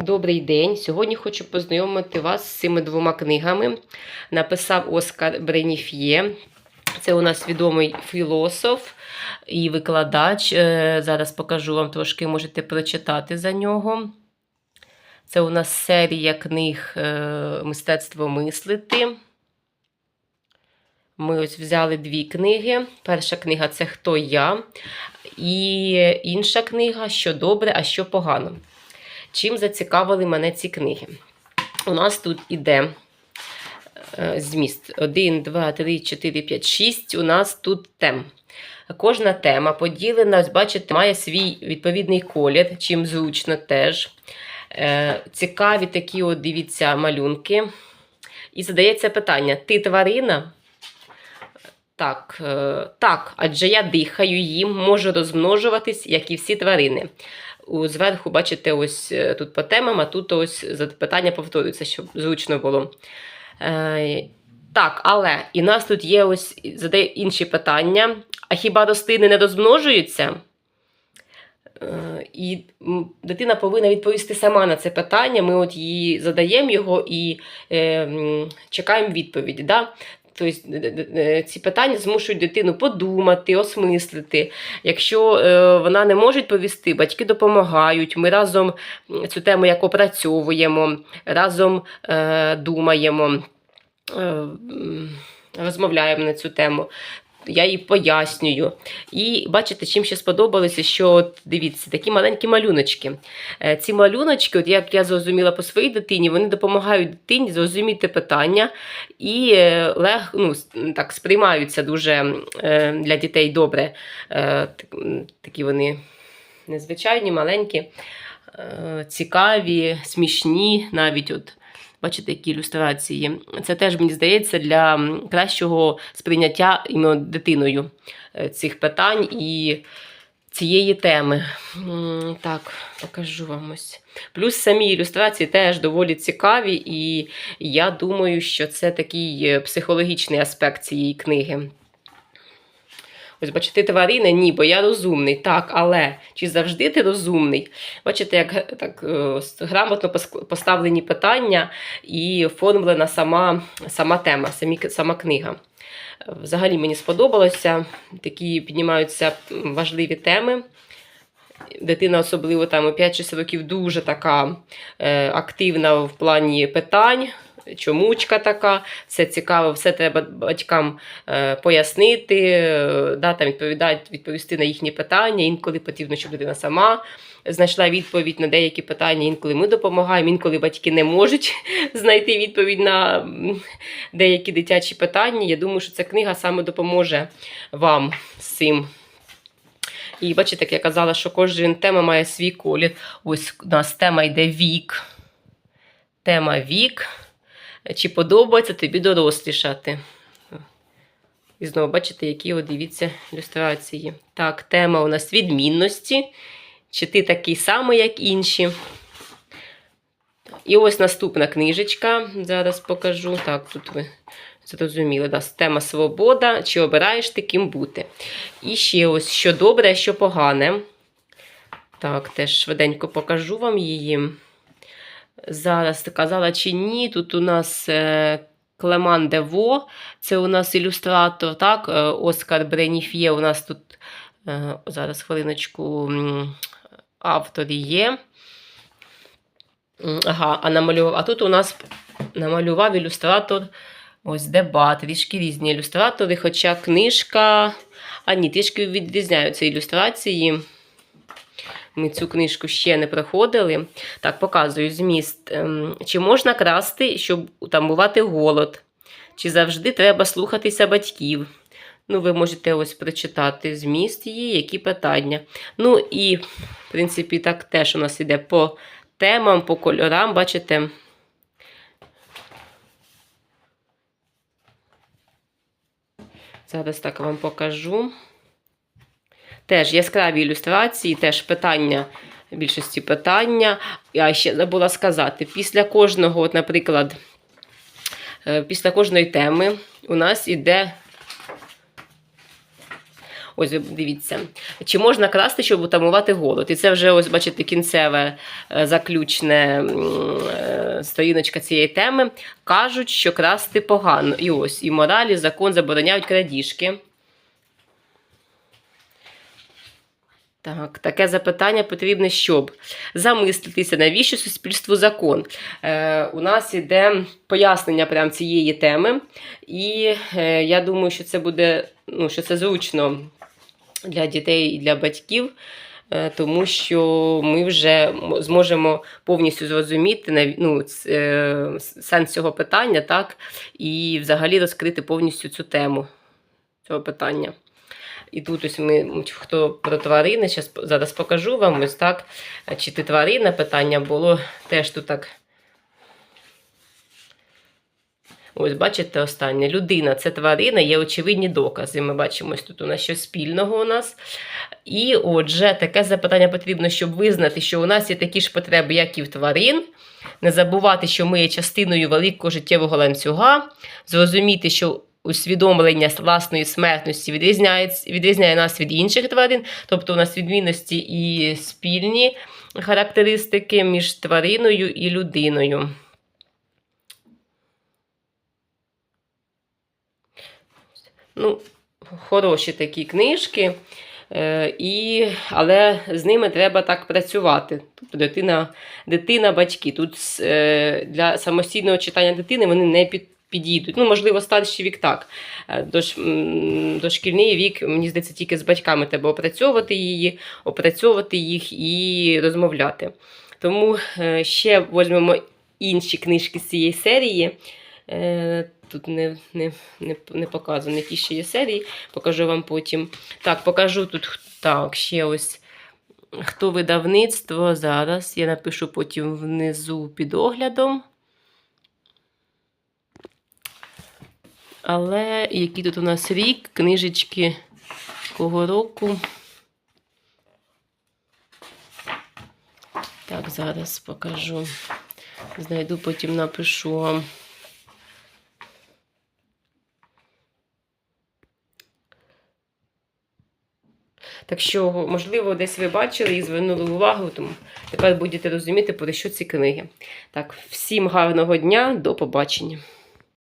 Добрий день. Сьогодні хочу познайомити вас з цими двома книгами. Написав Оскар Бреніф'є. Це у нас відомий філософ і викладач. Е, Зараз покажу вам трошки, можете прочитати за нього. Це у нас серія книг е, Мистецтво мислити. Ми ось взяли дві книги. Перша книга це Хто я? І інша книга Що добре, а що погано. Чим зацікавили мене ці книги? У нас тут іде е, зміст 1, 2, 3, 4, 5, 6. У нас тут тем. Кожна тема поділена, бачите, має свій відповідний колір, чим зручно теж. Е, Цікаві такі, от, дивіться, малюнки. І задається питання: ти тварина? Так, е, так, адже я дихаю їм, можу розмножуватись, як і всі тварини. Зверху, бачите, ось е, тут по темам, а тут ось запитання повторюється, щоб зручно було. Е, так, але і нас тут є ось задає інші питання. А хіба рослини не розмножуються? І дитина повинна відповісти сама на це питання. Ми от її задаємо його і е, чекаємо відповіді. Да? Тобто д- д- д- ці питання змушують дитину подумати, осмислити. Якщо е, вона не може відповісти, батьки допомагають. Ми разом цю тему як опрацьовуємо, разом е, думаємо, е, розмовляємо на цю тему. Я їй пояснюю. І бачите, чим ще сподобалося, що от, дивіться, такі маленькі малюночки. Е, Ці малюночки, от як я зрозуміла по своїй дитині, вони допомагають дитині зрозуміти питання і е, лег, ну, так, сприймаються дуже е, для дітей добре. Такі вони незвичайні, маленькі, цікаві, смішні навіть. от. Бачите, які ілюстрації. Це теж, мені здається, для кращого сприйняття іменно дитиною е, цих питань і цієї теми. Так, покажу вам ось. Плюс самі ілюстрації теж доволі цікаві, і я думаю, що це такий е, психологічний аспект цієї книги. Ось, бачите, тварини, ні, бо я розумний. Так, але чи завжди ти розумний? Бачите, як так е, грамотно поставлені питання і оформлена сама, сама тема, самі, сама книга. Взагалі мені сподобалося. Такі піднімаються важливі теми. Дитина, особливо там у 5-6 років, дуже така е, активна в плані питань. Чомучка така, все цікаво, все треба батькам е, пояснити, е, да, там відповісти на їхні питання. Інколи потрібно, щоб дитина сама знайшла відповідь на деякі питання. Інколи ми допомагаємо, інколи батьки не можуть знайти відповідь на деякі дитячі питання. Я думаю, що ця книга саме допоможе вам з цим. І бачите, як я казала, що кожен тема має свій колір. Ось у нас тема йде вік. Тема вік. Чи подобається тобі дорослішати? І знову бачите, які от дивіться ілюстрації. Так, тема у нас відмінності. Чи ти такий самий, як інші? І ось наступна книжечка. Зараз покажу. Так, тут ви зрозуміли. Да? Тема свобода. Чи обираєш ти ким бути? І ще ось що добре, що погане. Так, теж швиденько покажу вам її. Зараз казала чи ні. Тут у нас е, Клеман Дево, це у нас ілюстратор, так? е, Оскар Бреніф'є у нас тут е, зараз хвилиночку автор є. Ага, а намалював. А тут у нас намалював ілюстратор. Ось дебат, трішки різні ілюстратори, хоча книжка. А ні, трішки відрізняються ілюстрації. Ми цю книжку ще не проходили. Так, показую зміст. Ем, Чи можна красти, щоб утамувати голод? Чи завжди треба слухатися батьків? Ну, ви можете ось прочитати зміст її, які питання. Ну і, в принципі, так теж у нас іде по темам, по кольорам, бачите. Зараз так вам покажу. Теж яскраві ілюстрації, теж питання, більшості питання. Я ще забула сказати, після кожного, от, наприклад, е, після кожної теми у нас іде Ось дивіться, чи можна красти, щоб утамувати голод? І це вже ось бачите кінцеве е, заключне е, сторіночка цієї теми. Кажуть, що красти погано. І ось і моралі, закон забороняють крадіжки. Так, таке запитання потрібне, щоб замислитися, навіщо суспільству закон. Е, у нас іде пояснення прям цієї теми, і е, я думаю, що це буде ну, що це зручно для дітей і для батьків, е, тому що ми вже зможемо повністю зрозуміти ну, е, сенс цього питання, так, і взагалі розкрити повністю цю тему цього питання. І тут ось ми, хто про тварини, щас, зараз покажу вам ось так. Чи ти тварина питання було теж тут так. Ось, бачите, останнє. Людина це тварина, є очевидні докази. Ми бачимо, ось тут у нас щось спільного у нас. І отже, таке запитання потрібно, щоб визнати, що у нас є такі ж потреби, як і в тварин. Не забувати, що ми є частиною великого життєвого ланцюга, зрозуміти, що усвідомлення власної смертності відрізняє, відрізняє нас від інших тварин, тобто у нас відмінності і спільні характеристики між твариною і людиною. Ну, хороші такі книжки, е, і, але з ними треба так працювати. Тобто дитина, дитина батьки. Тут е, для самостійного читання дитини вони не під, підійдуть. Ну, можливо, старший вік так. Е, Дош, дошкільний вік, мені здається, тільки з батьками треба опрацьовувати її, опрацьовувати їх і розмовляти. Тому е, ще візьмемо інші книжки з цієї серії. Е, Тут не, не, не, не показано, які ще є серії, покажу вам потім. Так, покажу тут так, ще ось хто видавництво зараз. Я напишу потім внизу під оглядом. Але який тут у нас рік, книжечки кого року. Так, зараз покажу. Знайду, потім напишу вам. Так що, можливо, десь ви бачили і звернули увагу, тому тепер будете розуміти, про що ці книги. Так, всім гарного дня, до побачення.